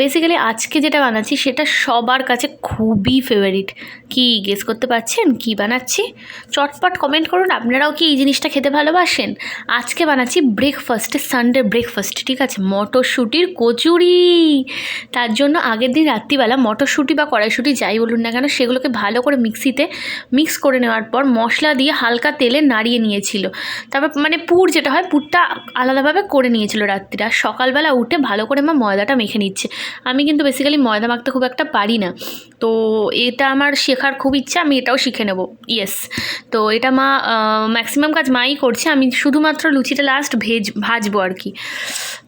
Basically আজকে যেটা বানাচ্ছি, সেটা সবার কাছে খুবই ফেভারিট কি গেস করতে পারছেন? কি বানাচ্ছি? চটপট কমেন্ট করুন, আপনারাও কি এই জিনিসটা খেতে ভালোবাসেন? আজকে বানাচ্ছি ব্রেকফাস্টে সানডে ব্রেকফাস্ট ঠিক আছে? মটরশুঁটির কচুরি। তার জন্য আগের দিন রাত্রিবেলা মটরশুঁটি বা কড়াইশুঁটি যাই বলুন না কেন, সেগুলোকে ভালো করে মিক্সিতে মিক্স করে নেওয়ার পর মশলা দিয়ে হালকা তেলে নাড়িয়ে নিয়েছিল। তারপর মানে পুর যেটা হয়, পুরটা আলাদাভাবে করে নিয়েছিল রাত্রিরে সকালবেলা উঠে ভালো করে মা ময়দাটা মেখে নিচ্ছে। আমি কিন্তু বেসিক্যালি ময়দা মাখতে খুব একটা পারি না। তো এটা আমার শেখার খুব ইচ্ছা, আমি এটাও শিখে নেব। ইয়েস তো এটা মা ম্যাক্সিমাম কাজ মাই করছে। আমি শুধুমাত্র লুচিটা লাস্ট ভেজ, ভাজবো আর কি।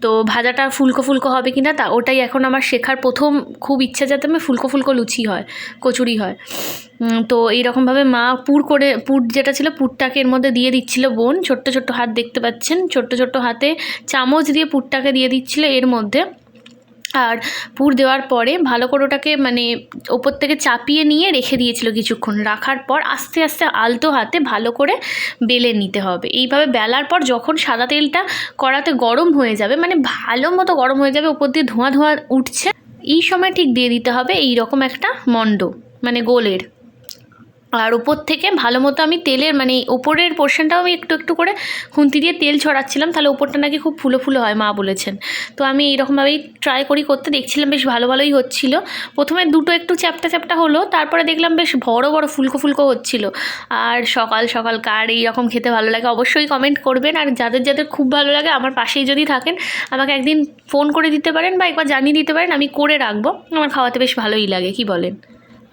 তো ভাজাটা ফুলকো ফুলকো হবে কি না তা, ওটাই এখন আমার শেখার প্রথম খুব ইচ্ছা যাতে আমি ফুলকো ফুলকো লুচি হয়, কচুরি হয়। তো এইরকমভাবে মা পুর করে, পুর যেটা ছিল পুরটাকে এর মধ্যে দিয়ে দিচ্ছিল বোন। ছোট্ট ছোট্ট হাত দেখতে পাচ্ছেন, ছোট্ট ছোট্ট হাতে চামচ দিয়ে পুরটাকে দিয়ে দিচ্ছিল এর মধ্যে। আর পুর দেওয়ার পরে ভালো করে ওটাকে মানে ওপর থেকে চাপিয়ে নিয়ে রেখে দিয়েছিল কিছুক্ষণ। রাখার পর আস্তে আস্তে আলতো হাতে ভালো করে বেলে নিতে হবে। এইভাবে বেলার পর যখন সাদা তেলটা কড়াতে গরম হয়ে যাবে মানে ভালো মতো গরম হয়ে যাবে, ওপর দিয়ে ধোঁয়া ধোঁয়া উঠছে, এই সময় ঠিক দিয়ে দিতে হবে এই রকম একটা মণ্ড মানে গোলের। আর ওপর থেকে ভালো মতো আমি তেলের মানে ওপরের পোর্শনটাও আমি একটু একটু করে খুন্তি দিয়ে তেল ছড়াচ্ছিলাম। তাহলে ওপরটা নাকি খুব ফুলো ফুলো হয়, মা বলেছেন। তো আমি এইরকমভাবেই ট্রাই করি করতে। দেখছিলাম বেশ ভালো, ভালোই হচ্ছিল। প্রথমে দুটো একটু চ্যাপটা চ্যাপটা হলো। তারপরে দেখলাম বেশ বড় বড় ফুলকো ফুলকো হচ্ছিল। আর সকাল সকাল কার এইরকম খেতে ভালো লাগে অবশ্যই কমেন্ট করবেন। আর যাদের যাদের খুব ভালো লাগে আমার পাশেই যদি থাকেন, আমাকে একদিন ফোন করে দিতে পারেন বা একবার জানিয়ে দিতে পারেন। আমি করে রাখব। আমার খাওয়াতে বেশ ভালোই লাগে, কি বলেন?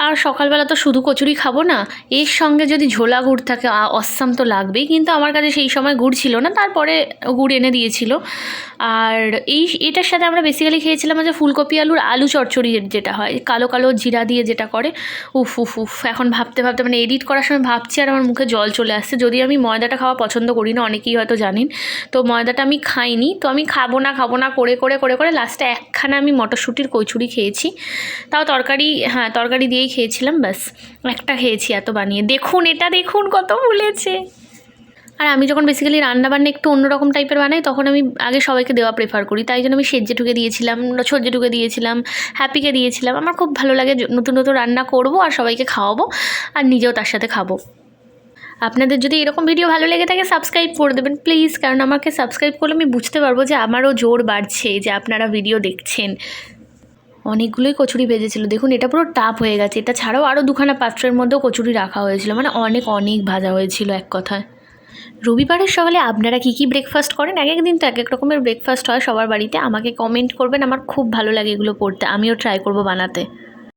আর সকালবেলা তো শুধু কচুরি খাব না, এর সঙ্গে যদি ঝোলা গুড় থাকে অসাম তো লাগবেই, কিন্তু আমার কাছে সেই সময় গুড় ছিল না, তারপরে গুড় এনে দিয়েছিল। আর এই এটার সাথে আমরা বেসিক্যালি খেয়েছিলাম যে ফুলকপি আলুর আলু চচ্চড়ি যেটা হয়, কালো কালো জিরা দিয়ে যেটা করে, উফ উফ উফ, এখন ভাবতে ভাবতে মানে এডিট করার সময় ভাবছি আর আমার মুখে জল চলে আসছে, যদি আমি ময়দাটা খাওয়া পছন্দ করি না, অনেকেই হয়তো জানেন, তো ময়দাটা আমি খাইনি, তো আমি খাব না খাব না, করে করে করে করে লাস্টে একখানা আমি মটরশুঁটির কচুরি খেয়েছি, তাও তরকারি হ্যাঁ তরকারি দিয়েই খেয়েছিলাম, ব্যাস। একটা খেয়েছি এত বানিয়ে। দেখুন, এটা দেখুন, কত ফুলেছে। আর আমি যখন বেসিক্যালি রান্নাবান্না একটু অন্যরকম টাইপের বানাই, তখন আমি আগে সবাইকে দেওয়া প্রেফার করি। তাই জন্য আমি সেজ্জে ঢুকে দিয়েছিলাম সজ্জে ঢুকে দিয়েছিলাম হ্যাপিকে দিয়েছিলাম। আমার খুব ভালো লাগে নতুন নতুন রান্না করব আর সবাইকে খাওয়াবো আর নিজেও তার সাথে খাব। আপনাদের যদি এরকম ভিডিও ভালো লেগে থাকে সাবস্ক্রাইব করে দেবেন প্লিজ কারণ আমাকে সাবস্ক্রাইব করলে আমি বুঝতে পারব যে আমারও জোর বাড়ছে যে আপনারা ভিডিও দেখছেন। অনেকগুলোই কচুরি ভেজেছিল। দেখুন, এটা পুরো টাপ হয়ে গেছে। এটা ছাড়াও আরও দুখানা পাত্রের মধ্যেও কচুরি রাখা হয়েছিল। মানে অনেক অনেক ভাজা হয়েছিল এক কথায়। রবিবারের সকালে আপনারা কী কী ব্রেকফাস্ট করেন? এক একদিন তো এক এক রকমের ব্রেকফাস্ট হয় সবার বাড়িতে। আমাকে কমেন্ট করবেন, আমার খুব ভালো লাগে এগুলো পড়তে। আমিও ট্রাই করব বানাতে।